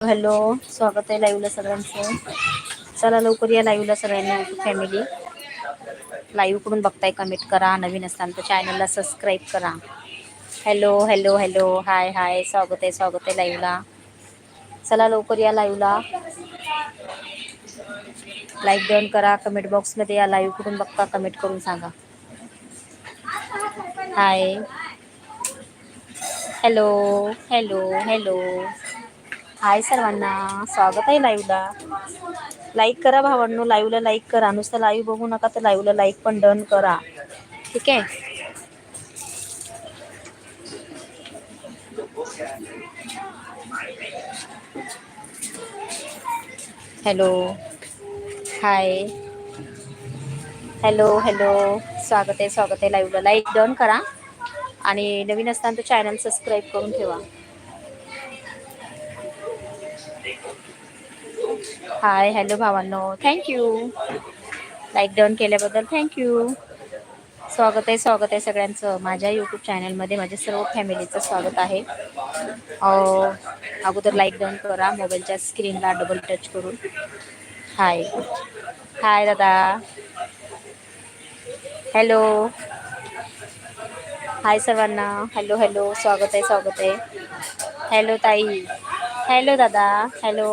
Hello स्वागत आहे लाईव्हला सगळ्यांचं. चला लवकर या लाईव्हला सगळ्यांनी फॅमिली लाईव्हकडून बघताय कमेंट करा नवीन असताना तर चॅनलला सबस्क्राईब करा. Hello hello hello hi hi स्वागत आहे स्वागत आहे लाईव्हला चला लवकर या लाईव्हला लाईक डन करा कमेंट बॉक्समध्ये या लाईव्हकडून बघता कमेंट करून सांगा. Hi hello hello hello hi सर्वांना. स्वागत आहे लाईवला लाईक करा भावांनो लाईवला लाईक करा. नुसतं लाईव्ह बघू नका तर लाईवला लाईक पण डन करा. ठीक आहे? हॅलो हाय हॅलो हॅलो स्वागत आहे स्वागत आहे. लाईव्हला लाईक डन करा. आणि नवीन असताना तर चॅनल सबस्क्राईब करून ठेवा. हाय हॅलो भावांनो. थँक्यू लाईक डन केल्याबद्दल थँक्यू स्वागत आहे स्वागत आहे सगळ्यांचं. माझ्या यूट्यूब चॅनलमध्ये माझ्या सर्व फॅमिलीचं स्वागत आहे. अगोदर लाईक डन करा मोबाईलच्या स्क्रीनला डबल टच करून. हाय हाय दादा. हॅलो हाय सर्वांना हॅलो हॅलो स्वागत आहे स्वागत आहे. हॅलो ताई. हॅलो दादा. हॅलो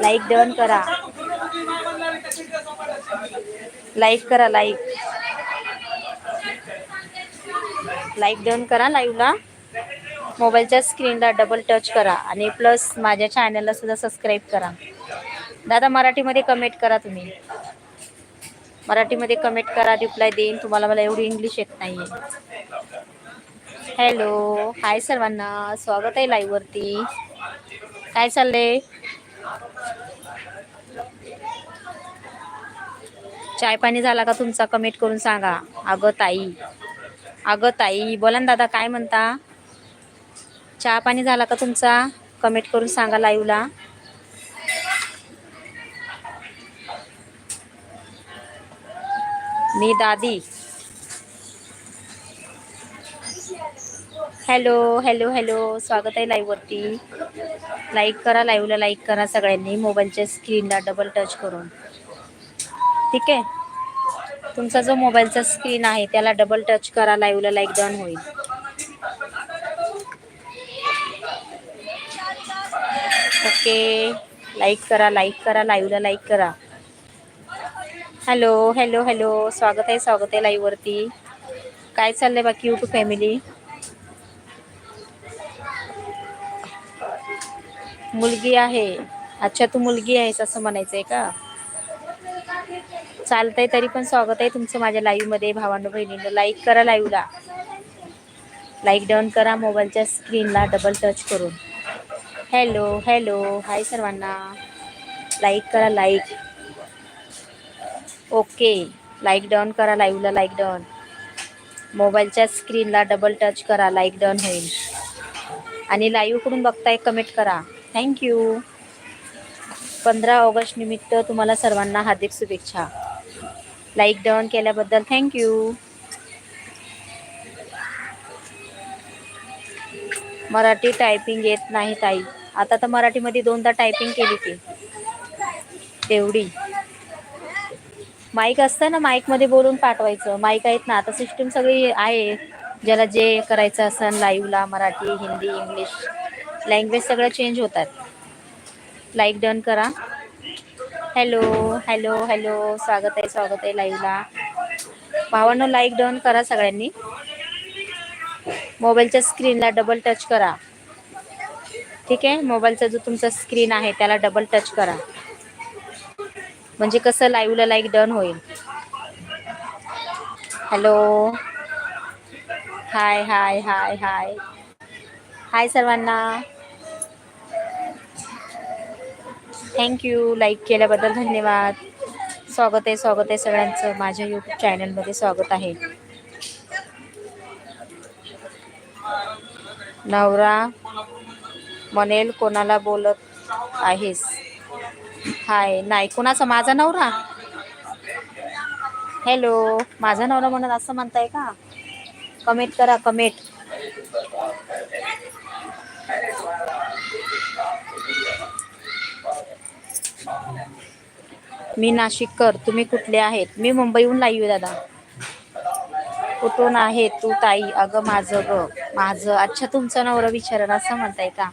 लाईक डन करा. लाईक करा लाईक लाईक डन करा लाईव्हला मोबाईलच्या स्क्रीनला डबल टच करा आणि प्लस माझ्या चॅनलला सुद्धा सबस्क्राईब करा. दादा मराठीमध्ये कमेंट करा तुम्ही. मराठीमध्ये कमेंट करा रिप्लाय देईन. तुम्हाला मला एवढी इंग्लिश येत नाहीये. हॅलो हाय सर्वांना. स्वागत आहे लाईव्हवरती काय चाललंय? चाय पाणी झाला का तुमचा? कमेंट करून सांगा. अगं ताई. अगं ताई बोला ना दादा काय म्हणता? चहा पाणी झाला का तुमचा? कमेंट करून सांगा लाईवला मी दादी. Hello hello hello. स्वागत आहे लाईव्हवरती लाईक करा लाईव्हला लाईक करा सगळ्यांनी. मोबाईलच्या स्क्रीनला डबल टच करून. ठीक आहे? तुमचा जो मोबाईलचा स्क्रीन आहे त्याला डबल टच करा लाईव्हला लाईक डन होईल. ओके लाईक करा लाईक करा लाईव्हला लाईक करा. हॅलो हॅलो हॅलो स्वागत आहे स्वागत आहे लाईव्हवरती काय चाललंय बाकी युट्यूब फॅमिली मुलगी आहे. अच्छा तू मुलगी आहेस असं म्हणायचंय का? चालतंय तरी पण स्वागत आहे तुमचं माझ्या लाईव्हमध्ये भावांनो बहिणीनं. लाईक करा लाईव्हला लाईक डन करा मोबाईलच्या स्क्रीनला डबल टच करून. हॅलो हॅलो हाय सर्वांना. लाईक करा लाईक ओके लाईक डन करा लाईव्हला लाईक डन मोबाईलच्या स्क्रीनला डबल टच करा लाईक डन होईल. आणि लाईव्हकडून बघताय कमेंट करा. थँक्यू पंधरा ऑगस्ट निमित्त तुम्हाला सर्वांना हार्दिक शुभेच्छा. लाईक डन केल्याबद्दल थँक्यू मराठी टायपिंग येत नाही ताई. आता तर मराठीमध्ये दोनदा टायपिंग केली ती. तेवढी माईक असतं ना माईकमध्ये बोलून पाठवायचं. माईक आहेत ना आता सिस्टीम सगळी आहे. ज्याला जे करायचं असेल लाईव्हला मराठी हिंदी इंग्लिश लँग्वेज सगळं चेंज होतात. लाईक डन करा. हॅलो हॅलो हॅलो स्वागत आहे स्वागत आहे लाईव्हला भावांनो लाईक डन करा सगळ्यांनी. मोबाईलच्या स्क्रीनला डबल टच करा. ठीक आहे? मोबाईलचा जो तुमचा स्क्रीन आहे त्याला डबल टच करा. म्हणजे कसं लाईव्हला लाईक डन होईल. Hello hi hi hi hi hi सर्वांना. थँक्यू लाईक केल्याबद्दल धन्यवाद. स्वागत आहे स्वागत आहे सगळ्यांचं. माझ्या युट्यूब चॅनलमध्ये स्वागत आहे. नवरा म्हणेल कोणाला बोलत आहेस? हाय नाही कोणाचा? माझा नवरा? हॅलो माझा नवरा म्हणत असं म्हणताय का? कमेंट करा कमेंट मी नाशिककर तुम्ही कुठले आहेत? मी मुंबईहून लाईव्ह दादा. कुठून आहे तू ताई? अगं माझं ग माझं अच्छा तुमचं नवरं विचारण असं म्हणताय का?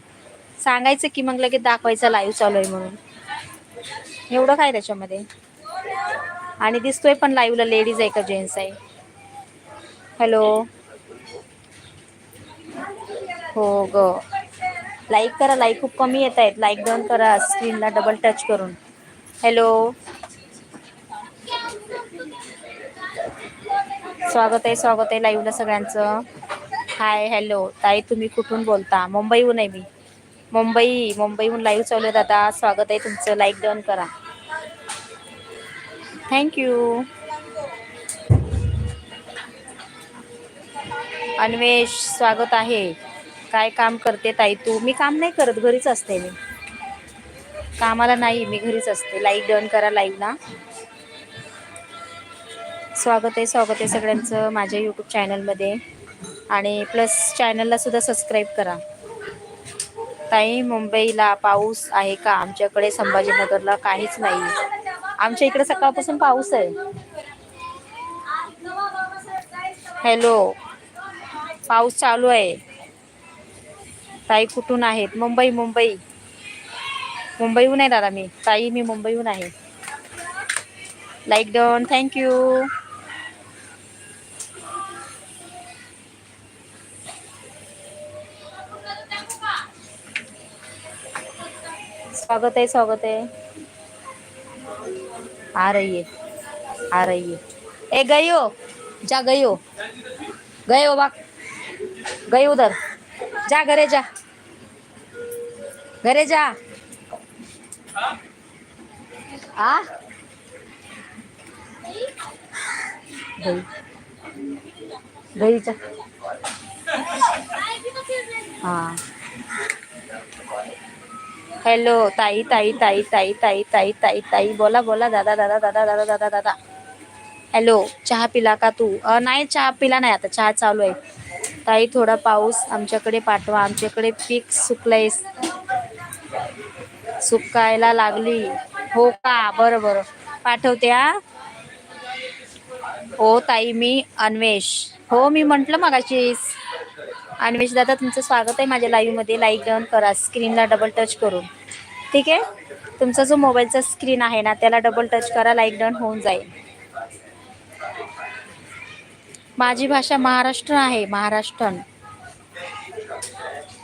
सांगायचं की मग लगेच दाखवायचं लाईव्ह चालू आहे म्हणून. एवढं काय त्याच्यामध्ये? आणि दिसतोय पण लाईव्हला लेडीज आहे का जेंट्स आहे? हॅलो हो ग. लाईक करा लाईक खूप कमी येत आहेत लाईक डाऊन करा स्क्रीनला डबल टच करून. हॅलो स्वागत आहे स्वागत आहे लाईव्हला सगळ्यांचं. हाय हॅलो ताई तुम्ही कुठून बोलता? मुंबईहून आहे मी. मुंबई मुंबईहून लाईव्ह चालू आहे दादा स्वागत आहे तुमचं. लाईक डन करा. थँक्यू अन्वेष स्वागत आहे. काय काम करते ताई तू? मी काम नाही करत. घरीच असते मी. कामाला नाही. मी घरीच असते. लाईक डन करा लाईव्हला स्वागत आहे स्वागत आहे सगळ्यांचं माझ्या यूट्यूब चॅनलमध्ये आणि प्लस चॅनलला सुद्धा सबस्क्राईब करा. ताई मुंबईला पाऊस आहे का? आमच्याकडे संभाजीनगरला काहीच नाही. आमच्या इकडे सकाळपासून पाऊस आहे. हॅलो पाऊस चालू आहे. ताई कुठून आहेत? मुंबई मुंबई. मुंबईहून आहे दादा मी. ताई मी मुंबईहून आहे. लाईक डन थँक्यू स्वागत है, स्वागत आहे आ रही है, आ रही है। ए, गई हो, जा गई हो। गए हो, बाग। गई उधर। जा घरे जा। घरे, जा। आ? गई। गई, जा। हाँ। हॅलो ताई ताई ताई ताई ताई ताई ताई ताई बोला बोला दादा दादा दादा दादा दादा दादा हॅलो चहा पिला का तू? नाही चहा पिला नाही आता चहा चालू आहे. ताई थोडा पाऊस आमच्याकडे पाठवा आमच्याकडे पीक सुकलंय. सुकायला लागली. हो का? बरं बरं. पाठवते हा. हो ताई मी अन्वेष. हो मी म्हंटल मगाशीच. अन्वेष दादा तुमचं स्वागत आहे माझ्या लाईव्हमध्ये लाईक डाऊन करा. स्क्रीनला डबल टच करून. ठीक आहे? तुमचा जो मोबाईलचा स्क्रीन आहे ना त्याला डबल टच करा. लाईक डाऊन होऊन जाईल. माझी भाषा महाराष्ट्र आहे. महाराष्ट्रन.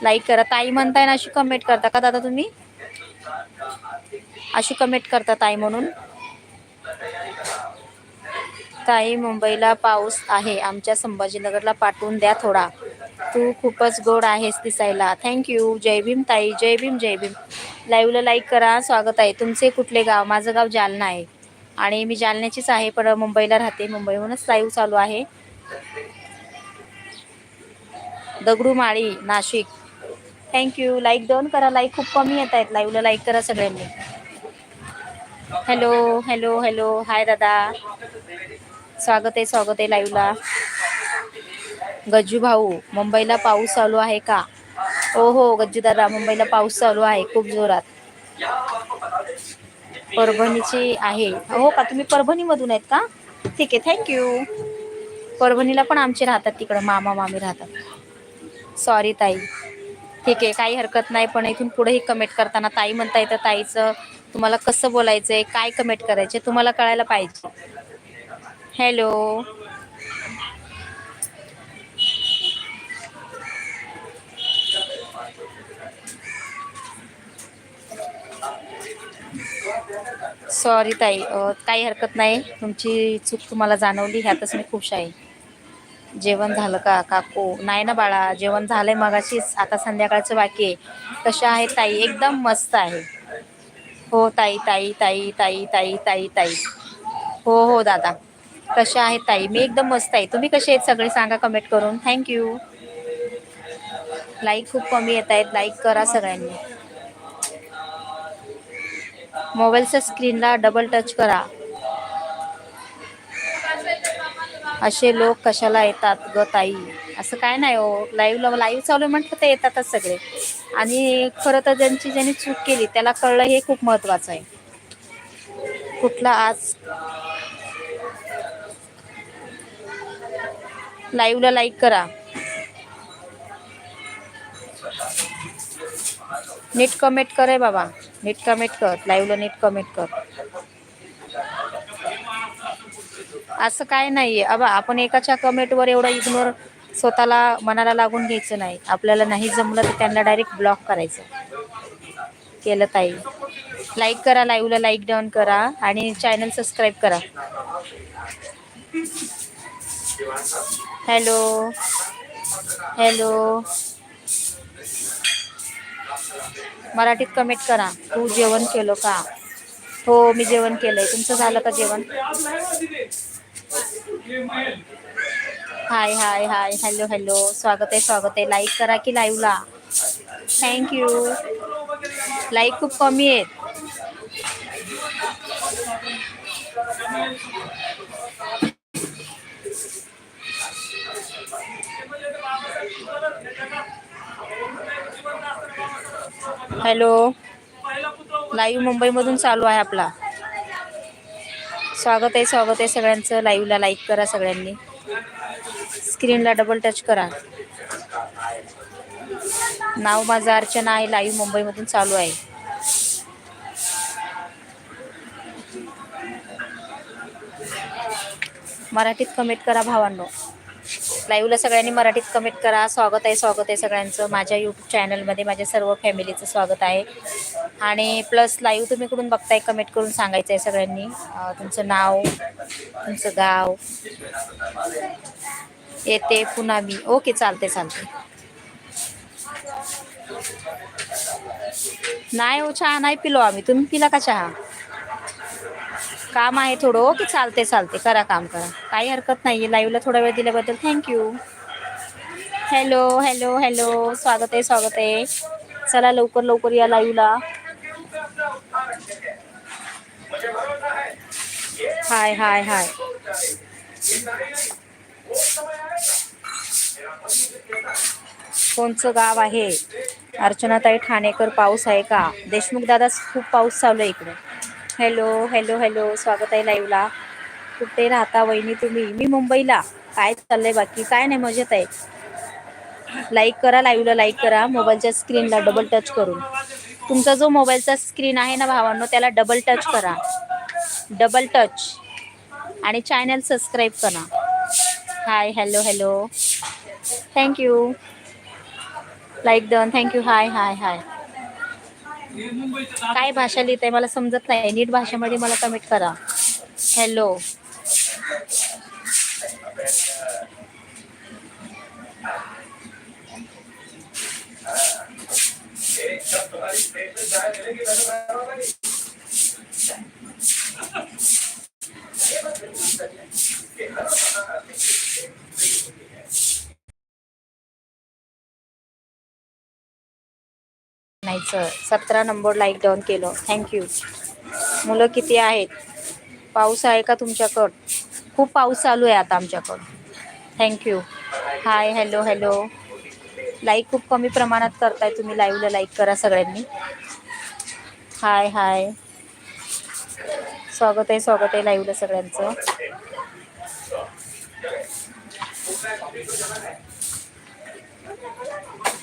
लाईक करा. ताई म्हणताय ना अशी कमेंट करता का दादा तुम्ही? अशी कमेंट करता ताई म्हणून. ताई मुंबईला पाऊस आहे. आमच्या संभाजीनगरला पाठवून द्या थोडा. तू खूपच गोड आहेस दिसायला. थँक्यू जय भीम ताई. जय भीम जय भीम. लाईव्हला लाईक करा. स्वागत आहे. तुमचे कुठले गाव? माझं गाव जालना आहे. आणि मी जालन्याचीच आहे पण मुंबईला राहते. मुंबईहूनच लाईव्ह चालू आहे. दगडूमाळी नाशिक. थँक्यू लाईक दोन करा. लाईक खूप कमी येत आहेत. लाईव्हला लाईक करा सगळ्यांनी. हॅलो हॅलो हॅलो हाय दादा. स्वागत आहे स्वागत आहे लाईव्हला गज्जू भाऊ मुंबईला पाऊस चालू आहे का? हो हो गज्जूदादा मुंबईला पाऊस चालू आहे खूप जोरात. परभणीची आहे. हो का? तुम्ही परभणीमधून आहेत का? ठीक आहे थँक्यू परभणीला पण आमचे राहतात तिकडं मामा मामी राहतात. सॉरी ताई. ठीक आहे काही हरकत नाही पण इथून पुढेही कमेंट करताना ताई म्हणता येतं ताईचं तुम्हाला कसं बोलायचं आहे काय कमेंट करायचे तुम्हाला कळायला पाहिजे. हॅलो सॉरी ताई. काही हरकत नाही. तुमची चूक तुम्हाला जाणवली ह्यातच मी खुश आहे. जेवण झालं का काकू? नाही ना बाळा. जेवण झालंय मगाशीच. आता संध्याकाळचं बाकी आहे. कशा आहे ताई? एकदम मस्त आहे. हो ताई ताई ताई ताई ताई ताई ताई. हो हो दादा. कशा आहेत ताई? मी एकदम मस्त आहे. तुम्ही कसे आहेत? सगळे सांगा कमेंट करून. थँक्यू लाईक खूप कमी येत आहेत लाईक करा सगळ्यांनी. मोबाईलच्या स्क्रीनला डबल टच करा. असे लोक कशाला येतात ग ताई? असं काय नाही हो. लाईव्ह लाईव्ह चालू म्हटलं तर येतातच सगळे. आणि खरं तर ज्यांची ज्यांनी चूक केली त्याला कळलं हे खूप महत्वाचं आहे. कुठला आज? लाईव्हला लाईक करा. नीट कमेंट करे बाबा. नीट कमेंट कर लाईव्हला नीट कमेंट कर. असं काय नाहीये. अबा आपण एकाच्या कमेंटवर एवढा इग्नोर स्वतःला मनाला लागून घ्यायचं नाही. आपल्याला नाही जमलं तर त्यांना डायरेक्ट ब्लॉक करायचं. केलं ताई. लाईक करा लाईव्हला लाईक डाऊन करा आणि चॅनल सबस्क्राईब करा. हॅलो हॅलो मराठीत कमेंट करा. तू जेवण केलं का? हो मी जेवण केलंय. तुमचं झालं का जेवण? हाय हाय हाय. हॅलो हॅलो स्वागत आहे स्वागत आहे. लाईक करा की लाईव्हला थँक्यू लाईक खूप कमी आहेत. हॅलो. लाईव्ह मुंबईमधून चालू आहे आपला. स्वागत आहे स्वागत आहे सगळ्यांचं. लाईव्हला लाईक करा सगळ्यांनी. स्क्रीनला डबल टच करा. नाव माझं अर्चना आहे लाईव्ह मुंबईमधून चालू आहे. मराठीत कमेंट करा भावांनो. लाईव्हला सगळ्यांनी मराठीत कमेंट करा. स्वागत आहे स्वागत आहे सगळ्यांचं. माझ्या यूट्यूब चॅनलमध्ये माझ्या सर्व फॅमिलीचं स्वागत आहे. आणि प्लस लाईव्ह तुम्ही कुठून बघताय कमेंट करून सांगायचं आहे सगळ्यांनी तुमचं नाव तुमचं गाव. येते पुन्हा मी. ओके चालते चालते नाही हो चहा नाही पिलो आम्ही. तुम्ही पिला का चहा? काम आहे थोडं की चालते चालते. करा काम करा. काही हरकत नाही आहे लाईव्हला थोडा वेळ दिल्याबद्दल थँक्यू हॅलो हॅलो हॅलो स्वागत आहे स्वागत आहे. चला लवकर लवकर या लाईव्हला हाय हाय हाय. कोणचं गाव आहे? अर्चनाताई ठाणेकर पाऊस आहे का? देशमुख दादा खूप पाऊस चालू आहे इकडे. Hello hello hello. स्वागत आहे लाईव्हला. कुठे राहता वहिनी तुम्ही? मी मुंबईला. काय चाललंय बाकी? काय नाही मजेत आहे. लाईक करा लाईव्हला लाईक करा. मोबाईलच्या स्क्रीनला डबल टच करून. तुमचा जो मोबाईलचा स्क्रीन आहे ना भावांनो त्याला डबल टच करा. डबल टच आणि चॅनल सबस्क्राईब करा. Hi hello hello thank you like done thank you hi hi hi काय भाषा लिहित आहे मला समजत नाही. नीट भाषेमध्ये मला कमेंट करा. हॅलो म्हणायचं सतरा नंबर लाईक डाऊन केलं. थँक्यू मुलं किती आहेत? पाऊस आहे का तुमच्याकडं? खूप पाऊस चालू आहे आता आमच्याकडं. Thank you hi hello hello like खूप कमी प्रमाणात करताय तुम्ही लाईव्हला लाईक करा सगळ्यांनी. हाय हाय स्वागत आहे स्वागत आहे लाईव्हला सगळ्यांचं.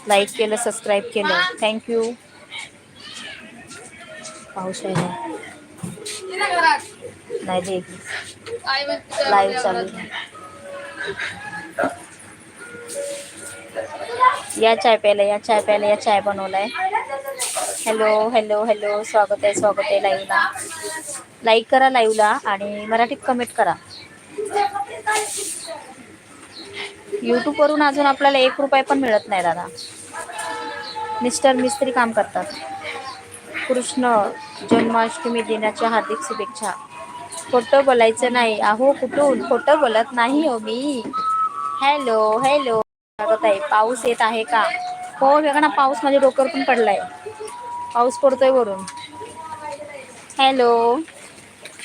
लाईक केलं सबस्क्राईब केलं. थँक्यू पाऊस आहे नाही दे. लाईव्ह चालू या चाय प्यायला या चाय प्यायला या चाय बनवलाय. हॅलो हॅलो हॅलो स्वागत आहे स्वागत आहे लाईव्हला. लाईक करा लाईव्हला आणि मराठीत कमेंट करा. यूट्यूब वरून अजून आपल्याला एक रुपये पण मिळत नाही दादा. मिस्टर मिस्त्री काम करतात. कृष्ण जन्माष्टमी दिनाच्या हार्दिक शुभेच्छा. खोटं बोलायचं नाही. अहो कुठून? खोटं बोलत नाही हो मी. हॅलो हॅलो स्वागत आहे पाऊस येत आहे का? हो बघा ना पाऊस माझ्या डोक्यावर पण पडलाय. पाऊस पडतोय वरून. हॅलो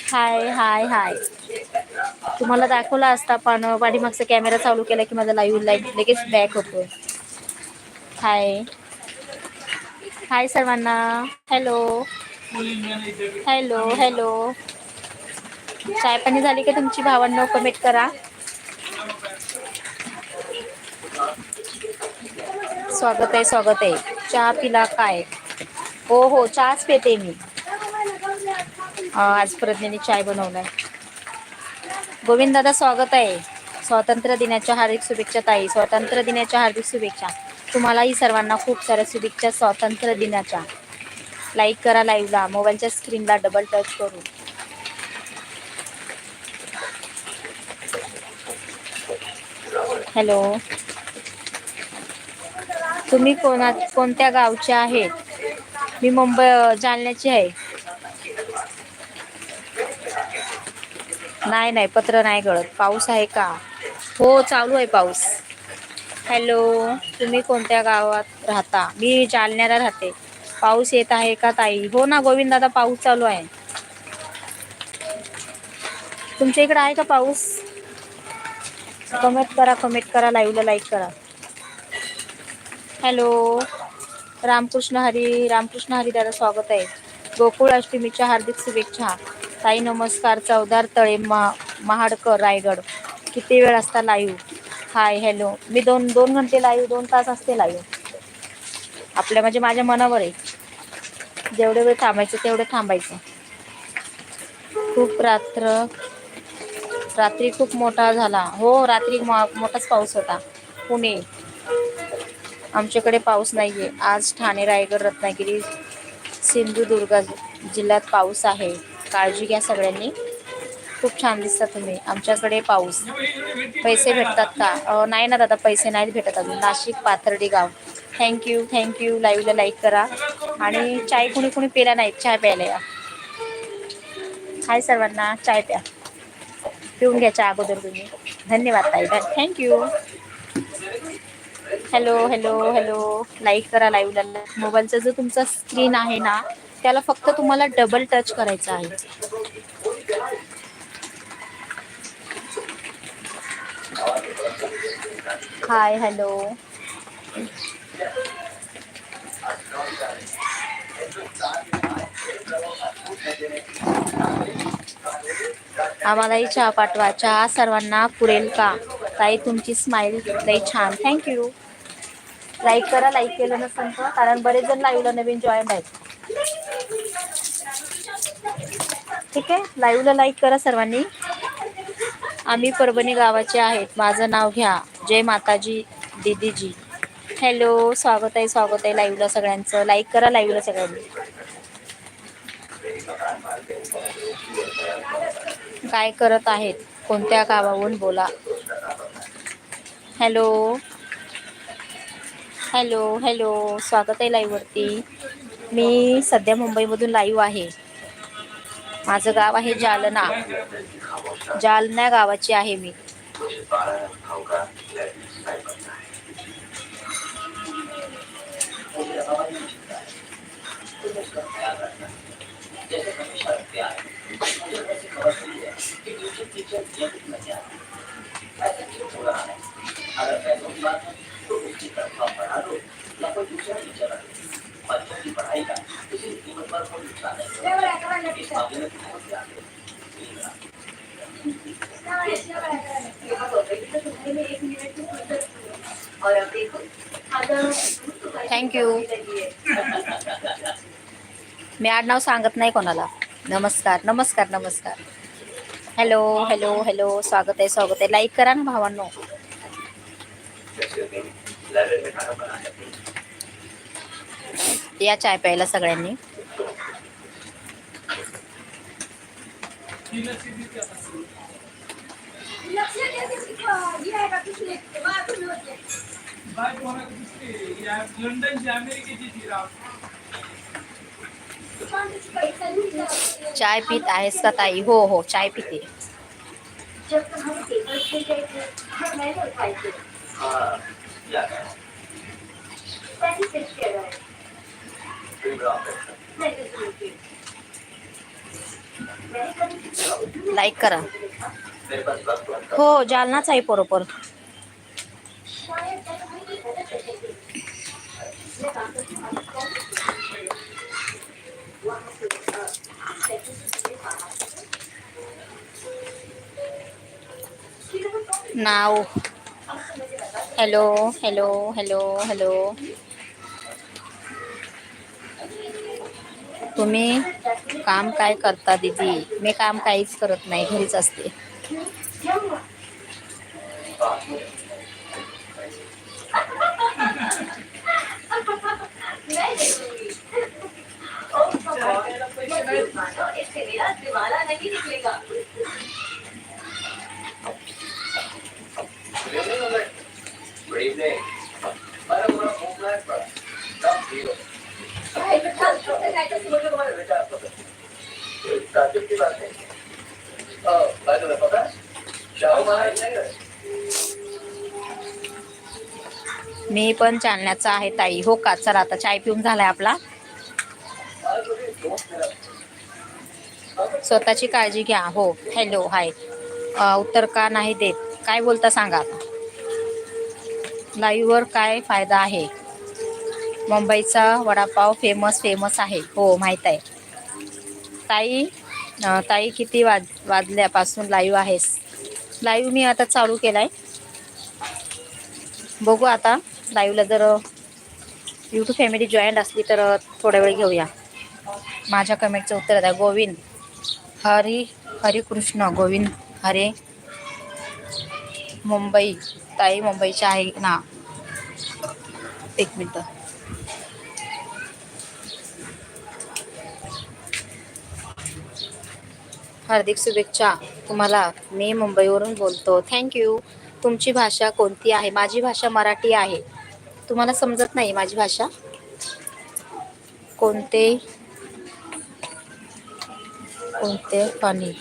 हाय हाय हाय तुम्हाला दाखवला असता पण पाठीमागचा कॅमेरा चालू केला की माझा लाईव्ह लाईव्ह लगेच बॅक होतोय. हाय हाय सर्वांना. हॅलो हॅलो हॅलो चाय पाणी झाली का तुमची? भावांना कमेंट करा. स्वागत आहे स्वागत आहे. चहा पिला काय? हो हो चहाच पिते मी. आज प्रज्ञेने चाय बनवलाय. गोविंद दादा स्वागत आहे. स्वातंत्र्य दिनाच्या हार्दिक शुभेच्छा ताई. स्वातंत्र्य दिनाच्या हार्दिक शुभेच्छा. तुम्हालाही सर्वांना खूप साऱ्या शुभेच्छा स्वातंत्र्य दिनाच्या. लाईक करा लाईव्हला मोबाईलच्या स्क्रीनला डबल टच करू हॅलो तुम्ही कोणा कोणत्या गावच्या आहेत? मी मुंबई जालन्याची आहे. नाही नाही पत्र नाही गळत पाऊस आहे का? हो चालू आहे पाऊस. हॅलो तुम्ही कोणत्या गावात राहता? मी जालन्याला राहते. पाऊस येत आहे का ताई? हो ना गोविंद दादा पाऊस चालू आहे. तुमच्या इकडे आहे का पाऊस? कमेंट करा कमेंट करा लाईव्हला लाईक करा. हॅलो रामकृष्ण हरी रामकृष्ण हरी दादा स्वागत आहे. गोकुळ अष्टमीच्या हार्दिक शुभेच्छा. ताई नमस्कार चौदार तळे मा महाडकर रायगड. किती वेळ असता लाईव्ह हाय हॅलो मी दोन दोन घंटे लाईव्ह दोन तास असते लाईव्ह आपल्या म्हणजे माझ्या मनावर आहे. जेवढे वेळ थांबायचं तेवढे थांबायचं. खूप रात्र रात्री खूप मोठा झाला. हो रात्री मोठाच पाऊस होता. पुणे. आमच्याकडे पाऊस नाहीये. आज ठाणे रायगड रत्नागिरी सिंधुदुर्ग जिल्ह्यात पाऊस आहे. काळजी घ्या सगळ्यांनी. खूप छान दिसता तुम्ही. आमच्याकडे पाऊस. पैसे भेटतात का? नाही ना दादा पैसे नाहीत भेटत अजून. नाशिक पाथर्डी गाव. थँक्यू थँक्यू लाईव्हला लाईक करा. आणि चाय कुणी कुणी प्याला नाही चाय प्यायला या. हाय सर्वांना. चाय प्या. पिऊन घ्यायच्या अगोदर तुम्ही. धन्यवाद ताई. Thank you hello hello hello like करा लाईव्हला मोबाईलचा जो तुमचा स्क्रीन आहे ना त्याला फक्त तुम्हाला डबल टच करायचं आहे. हाय हॅलो आम्हालाही चहा पाठवा. चहा सर्वांना पुरेल का? ताई तुमची स्माईल लई छान. थँक्यू लाईक करा लाईक केलं नसेल तर. कारण बरेच जण लाईव्हला नवीन जॉईन आहेत. ठीक आहे? लाईव्हला लाईक करा सर्वांनी. आम्ही परभणी गावाचे आहेत. माझं नाव घ्या. जय माताजी दीदीजी. हॅलो स्वागत आहे स्वागत आहे लाईव्हला सगळ्यांचं. लाईक करा लाईव्हला सगळ्यांनी. काय करत आहेत? कोणत्या गावाहून बोला. हॅलो हॅलो हॅलो स्वागत आहे लाईव्हवरती मी सध्या मुंबईमधून लाईव्ह आहे. माझं गाव आहे जालना. जालना गावाची आहे मी. थँक्यू मी आडनाव सांगत नाही कोणाला. नमस्कार नमस्कार नमस्कार. हॅलो हॅलो हॅलो स्वागत आहे स्वागत आहे. लाईक करा ना भावांनो. या चाय प्यायला सगळ्यांनी. लंडनची अमेरिकेची चाय पित आहेस का ताई हो हो चाय पिते. लाईक करा. हो जालनाच आहे बरोबर. now hello hello hello hello तुम्ही काम काय करता दीदी? मी काम काहीच करत नाही घरीच असते. पण चालण्याचा आहे ताई. हो का? चला आता चाय पिऊन झालाय आपला. स्वतःची काळजी घ्या. हो. Hello hi. उत्तर का नाही देत? काय बोलता सांगा लाईववर लाईव्हवर काय फायदा आहे? मुंबईचा वडापाव फेमस फेमस आहे. हो माहीत आहे. ताई ताई किती वाज वाजल्यापासून लाईव्ह आहेस? लाईव्ह मी आता चालू केला आहे बघू आता. लाईव्हला जर यूट्यूब फॅमिली जॉईंट असली तर थोड्या वेळ घेऊया. माझ्या कमेंटचं उत्तर द्या गोविंद. हरी हरिकृष्ण गोविंद हरे. मुंबई ताई मुंबईच्या आहे ना? एक मिनटं. हार्दिक शुभेच्छा. तुम्हाला मी मुंबईवरून बोलतो. थँक्यू तुमची भाषा कोणती आहे? माझी भाषा मराठी आहे. तुम्हाला समजत नाही माझी भाषा. कोणते? कोणते फनी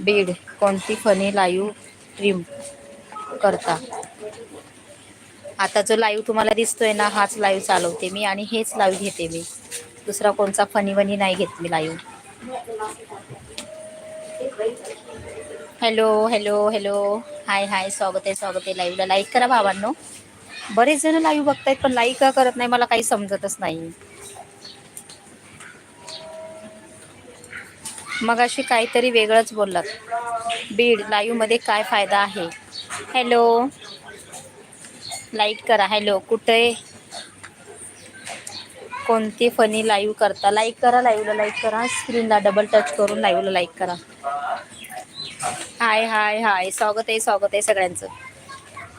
बीड. कोणती फनी लाईव्ह ट्रीम करता? आता जो लाईव्ह तुम्हाला दिसतोय ना हाच लाईव्ह चालवते मी आणि हेच लाईव्ह घेते मी. दुसरा कोणचा फनी वनी नाही घेत मी live hello hello hello hi hi स्वागत आहे स्वागत आहे. लाईव्हला लाईक करा भावांनो बरेच जण लाईव्ह बघतायत पण लाईव्ह का करत नाही मला काही समजतच नाही. मग अशी काहीतरी वेगळंच बोललात. बीड लाईव्हमध्ये काय फायदा आहे? हॅलो लाईक करा. हॅलो कुठे? कोणती फनी लाईव्ह करता? लाईक करा लाईव्हला लाईक करा. स्क्रीनला डबल टच करून लाईव्हला लाईक करा. हाय हाय हाय स्वागत आहे स्वागत आहे सगळ्यांचं.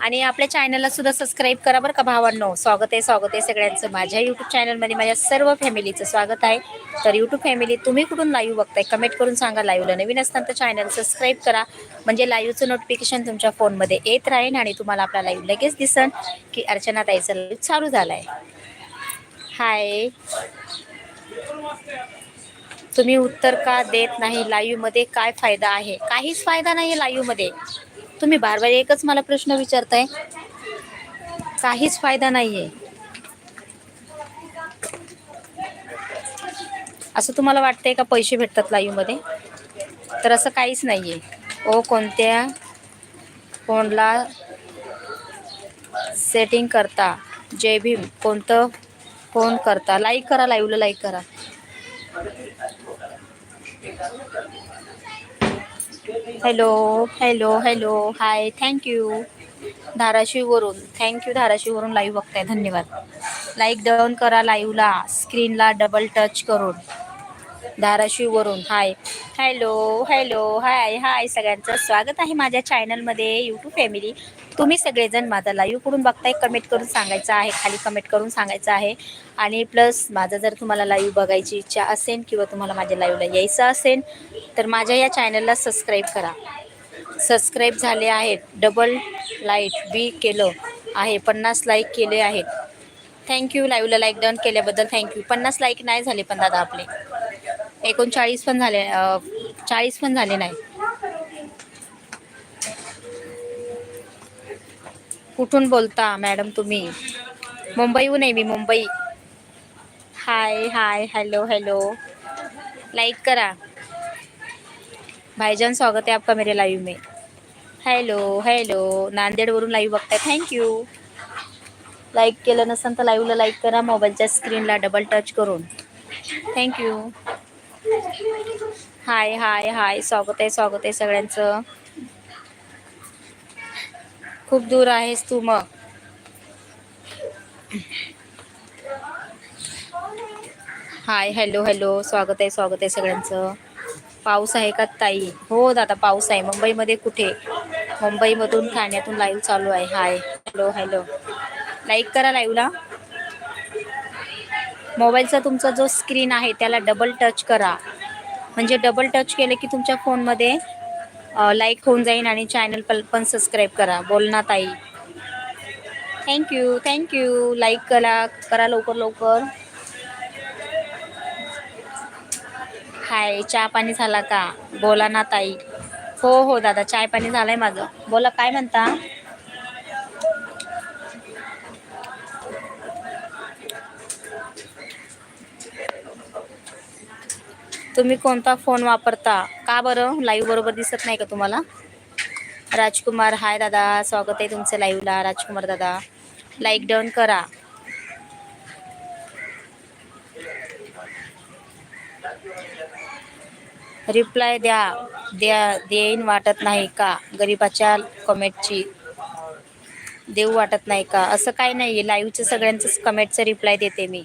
आणि आपल्या चॅनलला सुद्धा सबस्क्राईब करा बरं का भावांनो. स्वागत आहे स्वागत आहे सगळ्यांचं. माझ्या यूट्यूब चॅनलमध्ये माझ्या सर्व फॅमिलीचं स्वागत आहे. तर यूट्यूब फॅमिली तुम्ही कुठून लाईव्ह बघताय? कमेंट करून सांगा लाईव्हला नवीन असताना तर चॅनल सबस्क्राईब करा. म्हणजे लाईव्हचं नोटिफिकेशन तुमच्या फोनमध्ये येत राहील आणि तुम्हाला आपला लाईव्ह लगेच दिसन की अर्चना ताईचा लाईव्ह चालू झाला आहे हाय तुम्ही उत्तर का देत नाही? लाईव्हमध्ये काय फायदा आहे? काहीच फायदा नाही लाईव्हमध्ये तुम्ही बार बार एकच मला प्रश्न विचारताय. काहीच फायदा नाहीये. असं तुम्हाला वाटतंय का पैसे भेटतात लाईव्हमध्ये तर असं काहीच नाहीये. ओ कोणत्या फोनला सेटिंग करता? जय भीम कोणतं फोन करता? लाईक करा लाईव्हला लाईक करा. Hello hello hello. Hi thank you धाराशिववरून. Thank you धाराशिववरून लाईव्ह बघताय. धन्यवाद. लाईक डाऊन करा लाईव्हला स्क्रीनला डबल टच करून. धाराशिववरून हाय हॅलो हॅलो हाय हाय सगळ्यांचं स्वागत आहे माझ्या चॅनलमध्ये यूट्यूब फॅमिली तुम्ही सगळेजण माझा लाईव्ह करून बघताय कमेंट करून सांगायचं आहे खाली कमेंट करून सांगायचं आहे. आणि प्लस माझं जर तुम्हाला लाईव्ह बघायची इच्छा असेल किंवा तुम्हाला माझ्या लाईव्हला यायचं असेल तर माझ्या या चॅनलला सबस्क्राईब करा. सबस्क्राईब झाले आहेत. डबल लाइट बी केलं आहे. पन्नास लाईक केले आहेत. थँक्यू लाईव्हला लाईक डन केल्याबद्दल थँक्यू पन्नास लाईक नाही झाले पण दादा आपले. एकोणचाळीस पण झाले चाळीस पण झाले नाही. कुठून बोलता मॅडम तुम्ही? मुंबईहून आहे मी Mumbai. Hi hi hello hello. Like करा. भाईजान स्वागत आहे आपका मेरे लाईव्ह में. Hello hello. नांदेडवरून लाईव्ह बघताय. थँक्यू लाईक केलं नसेल तर लाईव्हला लाईक करा. मोबाईलच्या स्क्रीनला डबल टच करून. Thank you hi hi hi. स्वागत आहे स्वागत आहे सगळ्यांचं. खूप दूर आहेस तू मग. Hi hello hello. स्वागत आहे स्वागत आहे सगळ्यांचं. पाऊस आहे का ताई? हो दादा पाऊस आहे. मुंबईमध्ये कुठे? मुंबईमधून ठाण्यातून लाईव्ह चालू आहे. हाय हॅलो हॅलो. लाईक करा लाईव्हला मोबाईलचा तुमचा जो स्क्रीन आहे त्याला डबल टच करा. म्हणजे डबल टच केलं की तुमच्या फोनमध्ये लाईक होऊन जाईल आणि चॅनल पण पण सबस्क्राईब करा. बोलना ताई. थँक्यू थँक्यू लाईक करा करा लवकर लवकर. हाय चहा पाणी झाला का? बोला ना ताई. हो हो दादा चाय पाणी झालंय माझं. बोला काय म्हणता? तुम्ही कोणता फोन वापरता? का बरं? लाईव्ह बरोबर दिसत नाही का तुम्हाला? राजकुमार हाय दादा. स्वागत आहे तुमचं लाईव्हला राजकुमार दादा. लाईक डाऊन करा. रिप्लाय द्या. द्या देईन वाटत नाही का? गरीबाच्या कमेंटची देऊ वाटत नाही का? असं काही नाही आहे लाईव्हचं सगळ्यांचंच कमेंटचं रिप्लाय देते मी.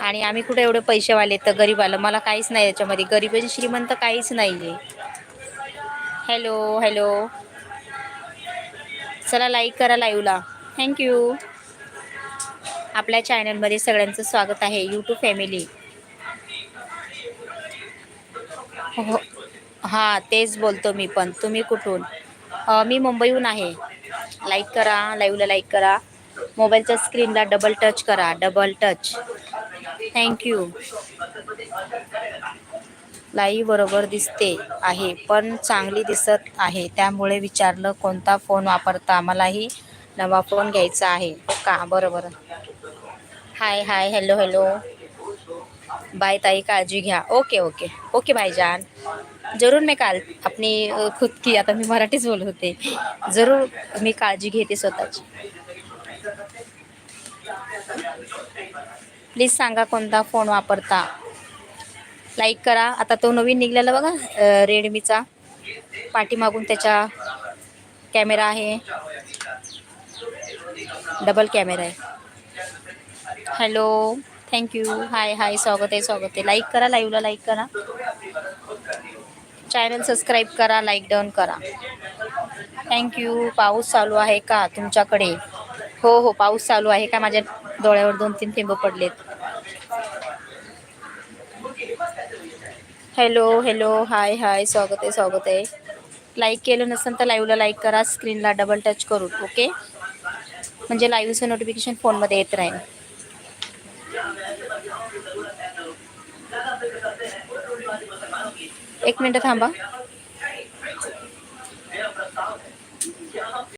आणि आम्ही कुठे एवढे पैसेवाले तर गरीब आलं मला काहीच नाही याच्यामध्ये. गरीबाची श्रीमंत काहीच नाही आहे हॅलो हॅलो चला लाईक करा लाईव्हला थँक्यू आपल्या चॅनलमध्ये सगळ्यांचं स्वागत आहे. यूट्यूब फॅमिली हो. हां तेच बोलतो मी पण. तुम्ही कुठून? मी मुंबईहून आहे. लाईक करा लाईव्हला लाईक करा. मोबाईलच्या स्क्रीनला डबल टच करा. Double touch thank you live बरोबर दिसते आहे पण चांगली दिसत आहे. त्यामुळे विचारलं कोणता फोन वापरता? मलाही नवा फोन घ्यायचा आहे. हो का? बरोबर. Hi hi hello hello bye ताई काळजी घ्या. ओके ओके ओके भाईजान. जरूर मी काल आपली खुद की आता मी मराठीच बोलत होते. जरूर मी काळजी घेते स्वतःची. प्लीज सांगा कोणता फोन वापरता. लाईक करा. आता तो नवीन निघलेला बघा रेडमीचा पाठीमागून त्याच्या कॅमेरा आहे. डबल कॅमेरा आहे. Hello thank you hi hi स्वागत आहे स्वागत आहे. लाईक करा लाईव्हला लाईक करा. चॅनल सबस्क्राईब करा लाईक डाऊन करा. थँक्यू पाऊस चालू आहे का तुमच्याकडे? हो हो पाऊस चालू आहे का माझ्या डोळ्यावर दोन तीन थेंब पडलेत. हॅलो हॅलो हाय हाय स्वागत आहे स्वागत आहे. लाईक केलं नसेल तर लाईव्हला लाईक करा स्क्रीनला डबल टच करून ओके म्हणजे लाईव्हचं नोटिफिकेशन फोनमध्ये येत राहील. एक मिनटं थांबा.